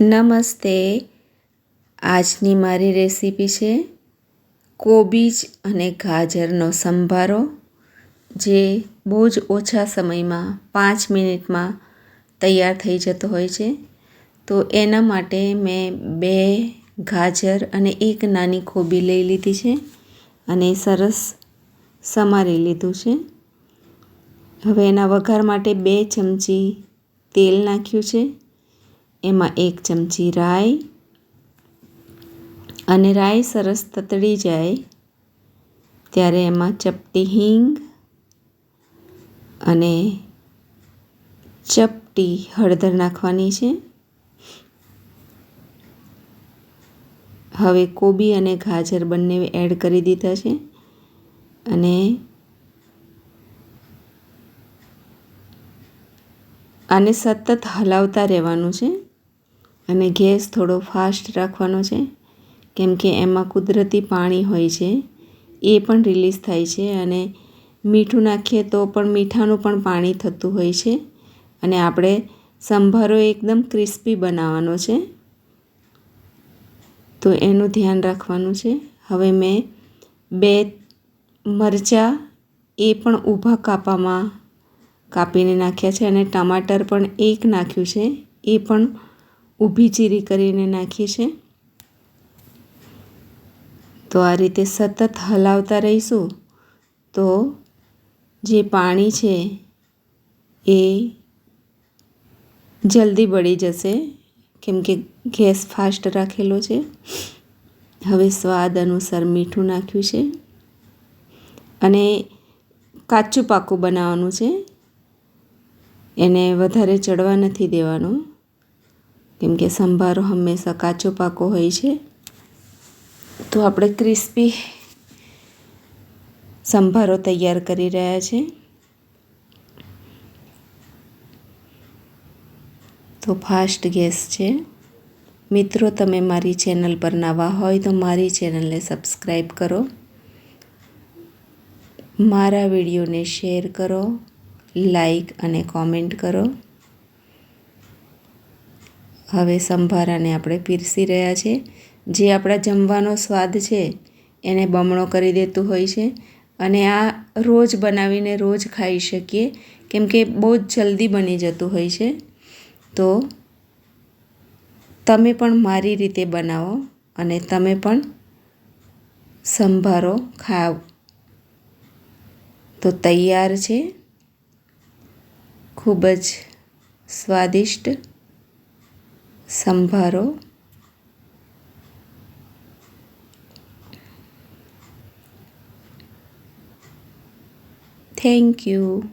નમસ્તે, આજની મારી રેસીપી છે કોબીજ અને ગાજરનો સંભારો, જે બહુ જ ઓછા સમયમાં પાંચ મિનિટમાં તૈયાર થઈ જતો હોય છે. તો એના માટે મેં બે ગાજર અને એક નાની કોબી લઈ લીધી છે અને સરસ સમારી લીધું છે. હવે એના વઘાર માટે બે ચમચી તેલ નાખ્યું છે. એમાં એક ચમચી રાઈ અને રાઈ સરસ તતડી જાય, ત્યારે એમાં ચપટી હિંગ અને ચપટી હળદર નાખવાની છે. હવે કોબી અને ગાજર બંને એડ કરી દીધા છે અને આને સતત હલાવતા રહેવાનું છે. અને ગેસ થોડો ફાસ્ટ રાખવાનો છે, કેમ કે એમાં કુદરતી પાણી હોય છે. એ પણ રિલીઝ થાય છે અને મીઠું નાખીએ તો પણ મીઠાનું પણ પાણી થતું હોય છે. અને આપણે સંભારો એકદમ ક્રિસ્પી બનાવવાનો છે. તો એનું ધ્યાન રાખવાનું છે. હવે મેં બે મરચાં એ પણ ઊભા કાપામાં કાપીને નાખ્યા છે અને ટમાટર પણ એક નાખ્યું છે. એ પણ ઊભી ચીરી કરીને નાખી છે. તો આ રીતે સતત હલાવતા રહીશું. તો જે પાણી છે એ જલ્દી બળી જશે. કેમ કે ગેસ ફાસ્ટ રાખેલો છે. હવે સ્વાદ અનુસાર મીઠું નાખ્યું છે. અને કાચું પાકું બનાવવાનું છે. એને વધારે ચડવા નથી દેવાનું. કેમ કે સંભારો હંમેશા કાચો પાકો હોય છે. તો આપણે ક્રિસ્પી સંભારો તૈયાર કરી રહ્યા છે. તો ફાસ્ટ ગેસ છે. મિત્રો, તમે મારી ચેનલ પર નવા હોય તો મારી ચેનલને સબસ્ક્રાઈબ કરો. મારા વિડીયોને શેર કરો લાઈક અને કોમેન્ટ કરો. હવે સંભારાને આપણે પીરસી રહ્યા છે. જે આપણા જમવાનો સ્વાદ છે, એને બમણો કરી દેતું હોય છે અને આ રોજ બનાવીને રોજ ખાઈ શકીએ, કેમ કે બહુ જ જલ્દી બની જતું હોય છે. તો તમે પણ મારી રીતે બનાવો અને તમે પણ સંભારો ખાવ. તો તૈયાર છે. ખૂબ જ સ્વાદિષ્ટ સંભારો. Thank you